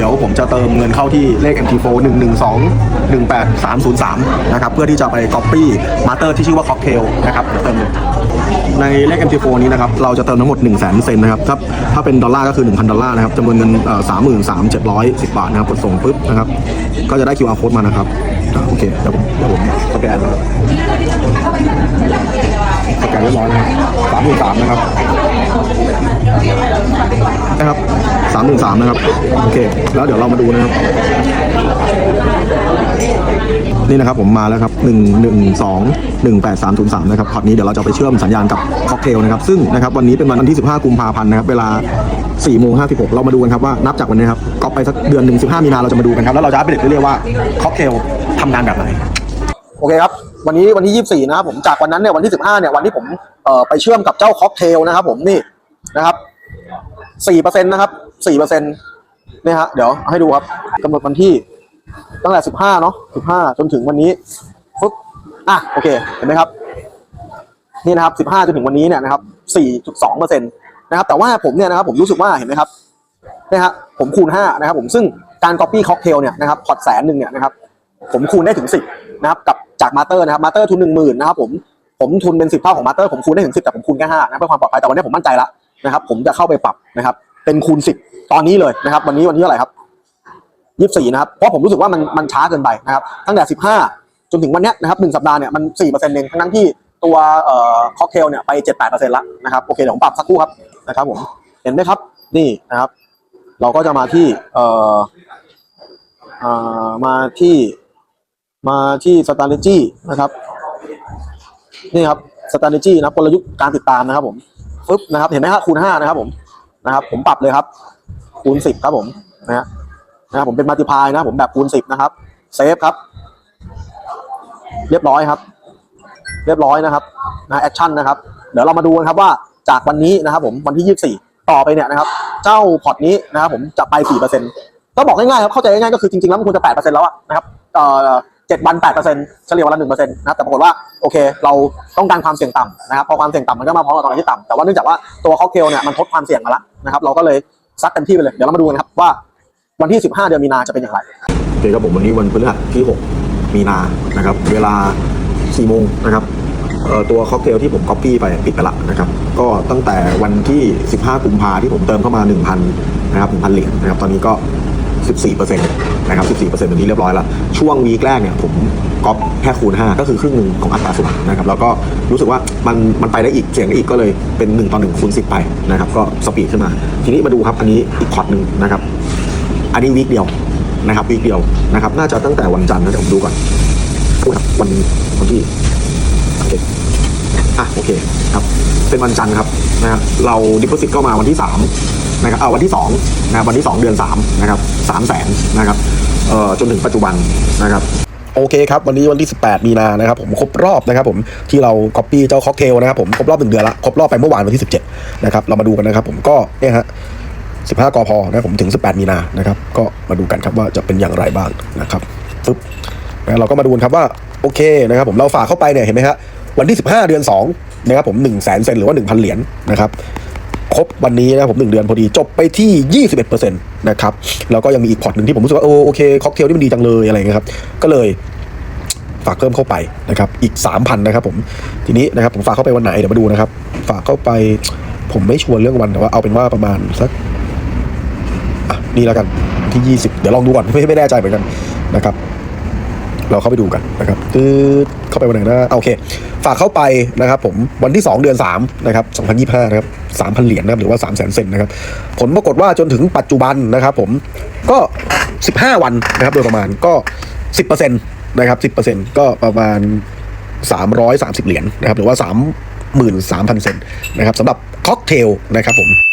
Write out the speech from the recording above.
ดี๋ยวผมจะเติมเงินเข้าที่เลข MT4 112 18303นะครับเพื่อที่จะไป Copy Master ที่ชื่อว่า Cocktail นะครับเติมเลยในเลข MT4 นี้นะครับเราจะเติมทั้งหมด 1 0 0 0 0 0เซนนะครับถ้าถ้าเป็นดอลลาร์ก็คือ 1,000 ดอลลาร์นะครับจำนวนเงินสามหมื่นสามเจ็ดร้อยสิบบาทนะครับกดส่งปุ๊บนะครับก็จะได้ QR code มานะครับโอเคเดี๋ยวผมเดี๋ยวผมสแกนนะครับสแกนเรียบร้อยนะครับสามหมื่นสามนะครับ นะครับสามหมื่นสามนะครับ โอเค แล้วเดี๋ยวเรามาดูนะครับ นี่นะครับผมมาแล้วครับหนึ่งหนึ่งสองหนึ่งแปดสามศูนย์สามนะครับพอร์ตนี้เดี๋ยวเราจะไปเชื่อมสัญญาณกับค็อกเทลนะครับซึ่งนะครับวันนี้เป็นวันที่สิบห้ากุมภาพันธ์นะครับเวลาสี่โมงห้าสิบหกเรามาดูกันครับว่านับจากวันนี้ครับก็ไปสักเดือนหนึ่งสิบห้ามีนาเราจะมาดูกันครับแล้วเราจะอัปเดตเรื่อยๆว่าค็อกเทลทำงานแบบไหนโอเคครับวันนี้วันที่ 24 นะครับผมจากวันนั้นเนี่ยวันที่ 15 เนี่ยวันที่ผมไปเชื่อมกับเจ้าค็อกเทลนะครับผมนี่นะครับ 4%นต์นะครับ4%เนี่ยฮะเดี๋ยวให้ดูครับกำหนดวันที่ ตั้งแต่15เนาะ15จนถึงวันนี้ปุ๊บอะโอเคเห็นไหมครับ นี่นะครับ15จนถึงวันนี้เนี่ยนะครับ4.2%นต์นะครับ แต่ว่าผมเนี่ยนะครับผมรู้สึกว่าเห็นไหมครับเนี่ยฮะผมคูณ5นะครับ ผมซึ่งการ copy cocktail เนี่ยนะครับพอร์ตแสนหนึ่งเนี่ยนะครับผมคูณได้ถึง10นะครับกับจากมาเตอร์นะครับมาเตอร์ทุน1 0,000นนะครับผมผมทุนเป็น10เท่าของมาเตอร์ผมคูณได้ถึง10แต่ผมคูณแค่5นะเพื่อความปลอดภัยแต่วันนี้ผมมั่นใจล้ว นะครับ ผมจะเข้าไปปรับนะครับ เป็นคูณ10ตอนนี้เลยนะครับ วันนี้วันที่เท่าไหร่ครับ24นะครับเพราะผมรู้สึกว่ามันมันช้าเกินไปนะครับ ตั้งแต่15จนถึงวันนี้นะครับหนึ่งสัปดาห์เนี่ยมัน4%เปอร์เซ็นต์เองทั้งที่ตัวเอ่อค็อกเทลเนี่ยไป7-8%ละนะครับโอเคเดี๋ยวผมปรับสักครู่ครับนะครับ ผมเห็นไหมครับ นี่นะครับ เราก็จะมาที่เอ่อเอ่อมาที่มาที่ strategy นะครับ นี่ครับ strategy นะกลยุทธ์การติดตามนะครับผม ปึ๊บนะครับ เห็นไหมครับคูณห้านะครับ ผมนะครับ ผมปรับเลยครับ คูณสิบครับผมนะฮะนะครับผมเป็นมัลติพายนะผมแบบคูณสิบนะครับเซฟครับ เรียบร้อยครับ เรียบร้อยนะครับนะแอคชั่นนะครับ เดี๋ยวเรามาดูกันครับว่าจากวันนี้นะครับ ผมวันที่ยี่สิบสี่ต่อไปเนี่ยนะครับ เจ้าพอร์ตนี้นะครับ ผมจะไปสี่เปอร์เซ็นต์ก็บอกง่ายๆครับเข้าใจง่ายๆก็คือจริงๆแล้วมันควรจะแปดเปอร์เซ็นต์แล้วอะนะครับเอ่อ เจ็ดวันแปดเปอร์เซ็นต์เฉลี่ยวันละหนึ่งเปอร์เซ็นต์นะครับแต่ปรากฏว่าโอเค เราต้องการความเสี่ยงต่ำนะครับพอความเสี่ยงต่ำมันก็มาพร้อมกับตอนที่ต่ำแต่ว่าเนื่องจากว่าตัวค็อกเทลเนี่ยมันทดความเสี่ยงมาแล้วนะครับเราก็เลยซัดเต็มที่ไปเลยเดี๋ยวเรามาดูกันครับว่าวันที่ 15 เดือนมีนาจะเป็นอย่างไรโอเคครับผมวันนี้วันพฤหัสที่ 6 มีนานะครับเวลา4โมงนะครับเอ่อตัวค็อกเทลที่ผมก๊อปปี้ไปปิดไปละนะครับก็ตั้งแต่วันที่ 15 กุมภาที่ผมเติมเข้ามา 1,000นะครับ1,000 เหรียญนะครับตอนนี้ก็ 14%นะครับ 14%ตอนนี้เรียบร้อยแล้ว ช่วงวีคแรกเนี่ยผมก๊อปแค่คูณ 5 ก็คือครึ่งหนึ่งของอัตราส่วนนะครับ แล้วก็รู้สึกว่ามันมันไปได้อีกเสียงได้อีกก็เลยเป็น 1 ต่อ 1 คูณ 10 ไปนะครับ ก็สปีดขึ้นมา ทีนี้มาดูครับ อันนี้อีกพอร์ตหนึ่งนะครับ อันนี้วีคเดียวนะครับวีคเดียวนะครับ น่าจะตั้งแต่วันจันทร์นะเดี๋ยวผมดูก่อนโอ้ยวันวันที่โอเคอะโอเคครับ เป็นวันจันทร์ครับนะครับเราดิป o ซิตก็มาวันที่สาม นะครับเอาวันที่สองนะวันที่สองเดือนสามนะครับสามแสนนะครับเอ่อจนถึงปัจจุบันนะครับโอเคครับ วันนี้วันที่ 18 มีนานะครับผมครบรอบนะครับผมที่เราก๊อปปี้เจ้าค็อกเทลนะครับผมครบรอบหนึ่งเดือนละครบรอบไปเมื่อวานวันที่ 17 นะครับ เรามาดูกันนะครับผมก็เนี่ยฮะ15กพนะผมถึง 18 มีนานะครับ ก็มาดูกันครับว่าจะเป็นอย่างไรบ้างนะครับปึ๊บนะเราก็มาดูกันครับว่าโอเคนะครับผมเราฝากเข้าไปเนี่ยเห็นไหมฮะวันที่ 15 เดือน2นะครับผม1 0 0 0 0แสนเซนหรือว่า 1,000 เหรียญนะครับ ครบวันนี้นะผมหนึ่งเดือนพอดีจบไปที่ 21%นะครับแล้วก็ยังมีอีกพอร์ตหนึ่งที่ผมรู้สึกว่าโอ้โอเคค็อกเทลที่มันดีจังเลยอะไรเงี้ยครับก็เลยฝากเพิ่มเข้าไปนะครับอีก 3,000นะครับผมทีนี้นะครับผมฝากเข้าไปวันไหนเดี๋ยวมาดูนะครับ ฝากเข้าไปผมไม่ชัวร์เรื่องวันแต่ว่าเอาเป็นว่าประมาณสักอะนี่แล้วกันที่ 20 เดี๋ยวลองดูก่อนไม่ไม่แน่ใจเหมือนกันนะครับ เราเข้าไปดูกันนะครับตืดเข้าไปวันไหนนะอะโอเค ฝากเข้าไปนะครับผมวันที่ 2 เดือน3นะครับ2025นะครับ3,000 เหรียญนะครับหรือว่า 3 0 0 0 0 0เซนนะครับ ผลปรากฏว่าจนถึงปัจจุบันนะครับผมก็ 15 วันนะครับโดยประมาณก็ 10%นะครับ10%ก็ประมาณ 330 เหรียญนะครับหรือว่า 33,000 เซนนะครับสำหรับค็อกเทลนะครับผม